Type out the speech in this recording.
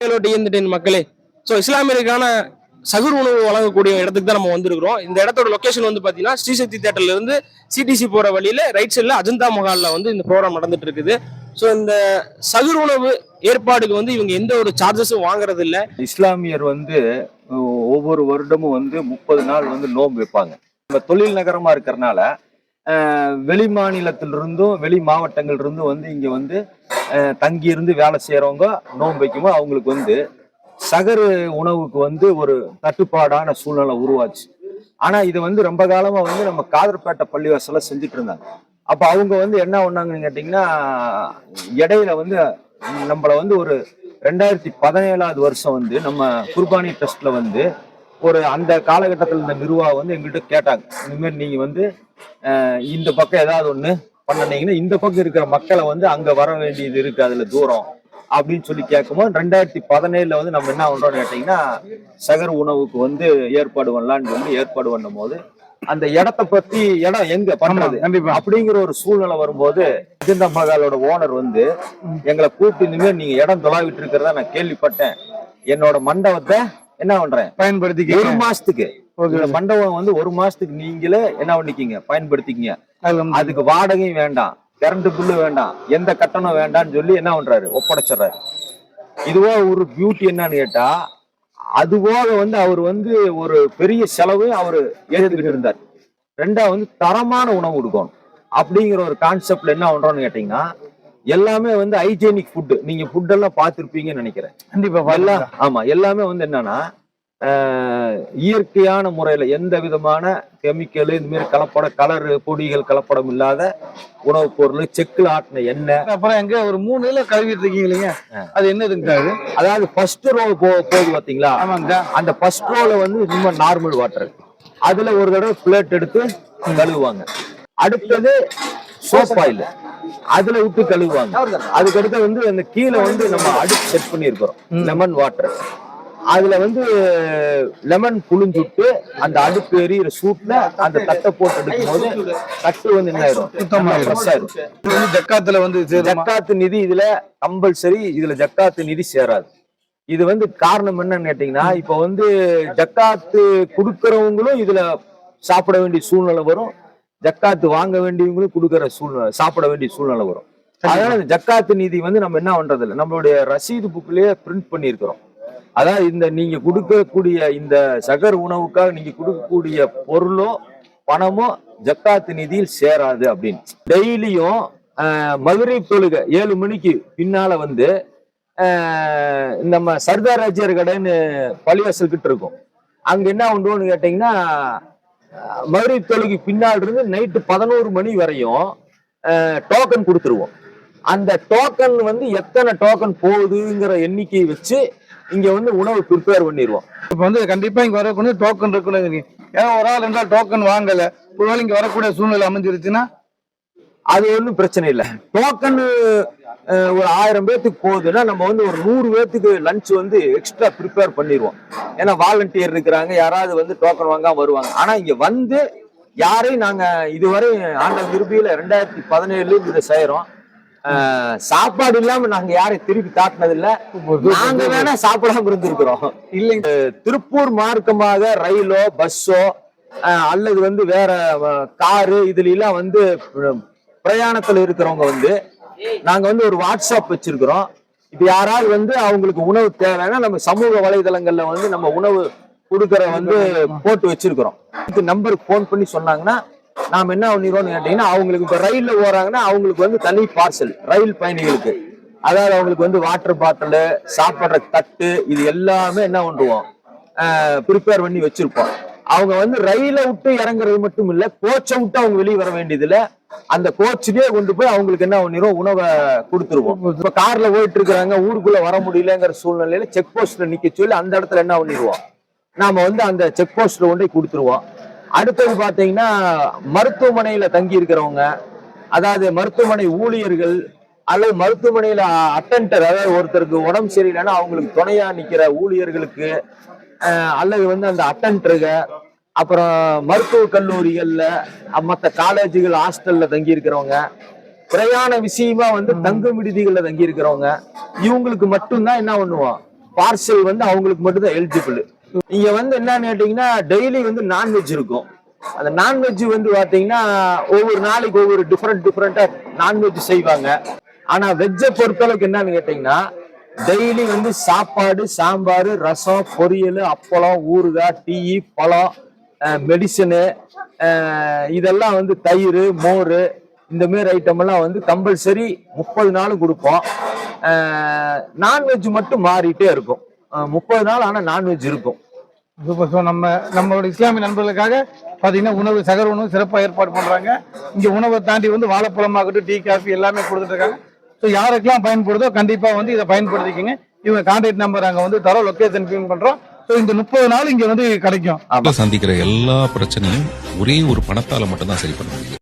டிஎன்டின் மக்களே. ஸோ இஸ்லாமியருக்கான சகுர் உணவு வழங்கக்கூடிய இடத்துக்கு தான் நம்ம வந்திருக்கிறோம். இந்த இடத்தோட லொக்கேஷன் வந்து பார்த்தீங்கன்னா ஸ்ரீசக்தி தேட்டர்ல இருந்து சிடிசி போற வழியில ரைட் சைடில் அஜந்தா மகாலில் வந்து இந்த ப்ரோக்ராம் நடந்துட்டு இருக்குது ஸோ இந்த சகுர் உணவு ஏற்பாடுக்கு வந்து இவங்க எந்த ஒரு சார்ஜஸும் வாங்குறது இல்லை இஸ்லாமியர் வந்து ஒவ்வொரு வருடமும் வந்து முப்பது நாள் வந்து நோன்பு வைப்பாங்க. நம்ம தொழில் நகரமா இருக்கிறனால வெளி மாநிலத்திலிருந்தும் வெளி மாவட்டங்கள்ல இருந்தும் வந்து இங்க வந்து தங்கி இருந்து வேலை செய்யறவங்க நோன்பு வைக்கும்போது அவங்களுக்கு வந்து சகரு உணவுக்கு வந்து ஒரு தட்டுப்பாடான சூழ்நிலை உருவாச்சு. ஆனா இது வந்து ரொம்ப காலமா வந்து நம்ம காதர்பேட்டை பள்ளிவாசல செஞ்சுட்டு இருந்தாங்க. அப்ப அவங்க வந்து என்ன பண்ணாங்கன்னு கேட்டீங்கன்னா இடையில வந்து நம்மள வந்து ஒரு ரெண்டாயிரத்தி பதினேழாவது வருஷம் வந்து நம்ம குர்பானி ட்ரஸ்ட்ல வந்து ஒரு அந்த காலகட்டத்தில் இந்த நிர்வாகம் வந்து எங்கள்கிட்ட கேட்டாங்க. இந்த மாதிரி நீங்க வந்து இந்த பக்கம் ஏதாவது ஒன்று பண்ணனீங்கன்னா இந்த பக்கம் இருக்கிற மக்களை வந்து அங்க வர வேண்டியது இருக்கு அதுல தூரம் அப்படின்னு சொல்லி கேட்கும்போது ரெண்டாயிரத்தி பதினேழுல வந்து நம்ம என்ன பண்றோம்னு கேட்டீங்கன்னா சகர் உணவுக்கு வந்து ஏற்பாடு பண்ணலான்னு சொல்லி ஏற்பாடு பண்ணும் போது அந்த இடத்த பத்தி இடம் எங்க பண்றது அப்படிங்கிற ஒரு சூழ்நிலை வரும்போது அஜந்தா மகாலோட ஓனர் வந்து எங்களை கூப்பிட்டு இனிமேல் நீங்க இடம் தொலாவிட்டு இருக்கிறதா நான் கேள்விப்பட்டேன். என்னோட மண்டபத்தை என்ன பண்றேன்? ஒரு பயன்படுத்திக்க மாசத்துக்கு. இந்த மண்டபம் வந்து ஒரு மாசத்துக்கு நீங்களே என்ன பண்ணிக்கிங்க? பயன்படுத்திக்கிங்க. அதுக்கு வாடகையும் வேண்டாம். கரண்ட் பில்லு வேண்டாம். எந்த கட்டணம் வேண்டாம்னு சொல்லி என்ன பண்றாரு? ஒப்படைச்சிடுறாரு. இதுவோ ஒரு பியூட்டி என்னன்னு கேட்டா அது போக வந்து அவர் வந்து ஒரு பெரிய செலவு அவர் ஏற்றுக்கிட்டு இருந்தார். ரெண்டாவது வந்து தரமான உணவு கொடுக்கணும். அப்படிங்கிற ஒரு கான்செப்ட்ல என்ன பண்றோம்னு கேட்டீங்கன்னா எல்லாமே வந்து ஹைஜீனிக் ஃபுட் நீங்க ஃபுட் எல்லாம் பார்த்திருப்பீங்கன்னு நினைக்கிறேன். கண்டிப்பா எல்லாம் ஆமா எல்லாமே வந்து என்னன்னா இயற்கையான முறையில எந்த விதமான கெமிக்கல் இந்த மாதிரி கலப்பட கலர் பொடிகள் கலப்படம் இல்லாத உணவுப் பொருள் செக்குல ஆட்டின எண்ணெய். அப்புறம் எங்க ஒரு மூணு இதுல கழுவிட்டு இருக்கீங்க இல்லைங்க? அது என்னதுங்க அது? அதாவது ஃபர்ஸ்ட் ரோ போ போகுது பாத்தீங்களா? ஆமாங்க. அந்த ஃபர்ஸ்ட் ரோல வந்து ரொம்ப நார்மல் வாட்டர் அதுல ஒரு தடவை பிளேட் எடுத்து கழுவுவாங்க. அடுத்தது சோப் ஆயில் அதுல விட்டு கழுவுவாங்க. அதுக்கடுத்து வந்து அந்த கீழே வந்து நம்ம அடுப்பு செட் பண்ணியிருக்கிறோம். லெமன் வாட்டர் அதுல வந்து லெமன் புழிஞ்சுட்டு அந்த அடுப்பு எரியிற சூட்ல அந்த தட்டை போட்டு எடுக்கும் போது தட்டு வந்து என்ன ஆயிரும்? ஜக்காத்துல வந்து? ஜக்காத்து நிதி இதுல கம்பல்சரி இதுல ஜக்காத்து நிதி சேராது. இது வந்து காரணம் என்னன்னு கேட்டீங்கன்னா இப்ப வந்து ஜக்காத்து கொடுக்கறவங்களும் இதுல சாப்பிட வேண்டிய சூழ்நிலை வரும். ஜக்காத்து வாங்க வேண்டியவங்களும் கொடுக்கற சூழ்நிலை சாப்பிட வேண்டிய சூழ்நிலை வரும். அதனால ஜக்காத்து நிதி வந்து நம்ம என்ன பண்றது இல்லை நம்மளுடைய ரசீது புக்லயே பிரிண்ட் பண்ணியிருக்கிறோம். அதாவது இந்த நீங்க கொடுக்கக்கூடிய இந்த சகர் உணவுக்காக நீங்க கொடுக்கக்கூடிய பொருளோ பணமோ ஜக்காத்து நிதியில் சேராது அப்படின்னு. டெய்லியும் மதுரை தொழுகை ஏழு மணிக்கு பின்னால வந்து நம்ம சர்தார் ராஜ்யர் கடைன்னு பள்ளிவாசல் கிட்ட இருக்கும். அங்க என்ன உண்டுன்னு கேட்டீங்கன்னா மதுரை தொழுகை பின்னால் இருந்து நைட்டு பதினோரு மணி வரையும் டோக்கன் கொடுத்துருவோம். அந்த டோக்கன் வந்து எத்தனை டோக்கன் போகுதுங்கிற எண்ணிக்கையை வச்சு இங்க வந்து உணவு ப்ரிப்பேர் பண்ணிடுவோம் இப்ப வந்து கண்டிப்பா இங்க வரக்கூடிய டோக்கன் இருக்கணும் ஏன்னா ஒரு ஆள் இருந்தால் டோக்கன் வாங்கல. ஒருவேளை இங்க வரக்கூடிய சூழ்நிலை அமைஞ்சிருச்சுன்னா? அது ஒன்றும் பிரச்சனை இல்லை. டோக்கன் ஒரு ஆயிரம் பேர்த்துக்கு போகுதுன்னா நம்ம வந்து ஒரு நூறு பேர்த்துக்கு லஞ்ச் வந்து எக்ஸ்ட்ரா ப்ரிப்பேர் பண்ணிடுவோம் ஏன்னா வாலண்டியர் இருக்கிறாங்க யாராவது வந்து டோக்கன் வாங்காம வருவாங்க. ஆனா இங்க வந்து யாரையும் நாங்க இதுவரை ஆண்ட விரும்பியில ரெண்டாயிரத்தி பதினேழுல இருந்து இதை செய்யறோம். சாப்பாடு இல்லாம நாங்க யாரையும் திருப்பி காட்டினது இல்ல நாங்க வேணா சாப்பிடாம இருந்திருக்கிறோம். இல்லைங்க. திருப்பூர் மார்க்கமாக ரயிலோ பஸ்ஸோ அல்லது வந்து வேற காரு இதுல எல்லாம் வந்து பிரயாணத்துல இருக்கிறவங்க வந்து நாங்க வந்து ஒரு வாட்ஸ்அப் வச்சிருக்கிறோம். இப்ப யாராவது வந்து அவங்களுக்கு உணவு தேவைன்னா நம்ம சமூக வலைதளங்கள்ல வந்து நம்ம உணவு கொடுக்கற வந்து போட்டு வச்சிருக்கிறோம். இதுக்கு நம்பருக்கு ஃபோன் பண்ணி சொன்னாங்கன்னா நாம் என்ன பண்ணிடுவோம்னு கேட்டீங்கன்னா அவங்களுக்கு இப்போ ரயிலில் போகிறாங்கன்னா அவங்களுக்கு வந்து தனி பார்சல் ரயில் பயணிகளுக்கு. அதாவது அவங்களுக்கு வந்து வாட்டர் பாட்டிலு சாப்பிட்ற தட்டு இது எல்லாமே என்ன பண்ணுவோம்? ப்ரிப்பேர் பண்ணி வச்சிருப்போம். அவங்க வந்து ரயில விட்டு இறங்குறது மட்டும் இல்ல கோச்சை விட்டு அவங்க வெளியே வர வேண்டியதுல அந்த கோச்சிலேயே கொண்டு போய் அவங்களுக்கு என்ன பண்ணிடுவோம்? உணவை கொடுத்துருவோம். இப்ப கார்ல போயிட்டு இருக்கிறாங்க ஊருக்குள்ள வர முடியலங்கிற சூழ்நிலையில செக் போஸ்ட்ல நிக்க சொல்லி அந்த இடத்துல என்ன பண்ணிடுவோம்? நாம வந்து அந்த செக் போஸ்ட்ல கொண்டு போய் கொடுத்துருவோம். அடுத்தது பாத்தீங்கன்னா மருத்துவமனையில தங்கி இருக்கிறவங்க அதாவது மருத்துவமனை ஊழியர்கள் அல்லது மருத்துவமனையில அட்டென்டர் அதாவது ஒருத்தருக்கு உடம்பு சரியில்லைன்னா அவங்களுக்கு துணையா நிக்கிற ஊழியர்களுக்கு அல்லது வந்து அந்த அட்டென்டருக அப்புறம் மருத்துவ கல்லூரிகள்ல மத்த காலேஜுகள் ஹாஸ்டல்ல தங்கி இருக்கிறவங்க பிரயாண விஷயமா வந்து தங்கும் விடுதிகள்ல தங்கி இருக்கிறவங்க இவங்களுக்கு மட்டும்தான் என்ன பண்ணுவோம்? பார்சல் வந்து அவங்களுக்கு மட்டும் தான் எலிஜிபிள் இங்க வந்து என்னன்னு கேட்டீங்கன்னா டெய்லி வந்து நான்வெஜ் இருக்கும். அந்த நான்வெஜ் வந்து பாத்தீங்கன்னா ஒவ்வொரு நாளைக்கு ஒவ்வொரு டிஃப்ரெண்ட் டிஃப்ரெண்டா நான்வெஜ் செய்வாங்க. ஆனா வெஜ்ஜை பொறுத்தளவுக்கு என்னன்னு கேட்டீங்கன்னா டெய்லி வந்து சாப்பாடு சாம்பார் ரசம் பொரியல் அப்பளம் ஊறுகாய் டீ பழம் மெடிசனு இதெல்லாம் வந்து தயிர் மோர் இந்த மாதிரி ஐட்டம் எல்லாம் வந்து கம்பல்சரி முப்பது நாளும் கொடுப்போம். நான்வெஜ் மட்டும் மாறிட்டே இருக்கும். முப்பது நாள் ஆனா நான்வெஜ் இருக்கும். சூப்பர். ஸோ நம்ம நம்மளோட இஸ்லாமிய நண்பர்களுக்காக பார்த்தீங்கன்னா உணவு சகர உணவு சிறப்பாக ஏற்பாடு பண்ணுறாங்க இங்கே உணவை தாண்டி வந்து வாழைப்பழமாகட்டும் டீ காஃபி எல்லாமே கொடுத்துட்டு இருக்காங்க. ஸோ யாருக்கெல்லாம் பயன்படுதோ கண்டிப்பாக வந்து இதை பயன்படுத்திக்கங்க. இவங்க கான்டாக்ட் நம்பர் அங்கே வந்து தரோம் லொக்கேஷன் பின் பண்ணுறோம் ஸோ இந்த முப்பது நாள் இங்கே வந்து கிடைக்கும். சந்திக்கிற எல்லா பிரச்சனையும் ஒரே ஒரு பணத்தால மட்டும்தான் சரி பண்ண முடியும்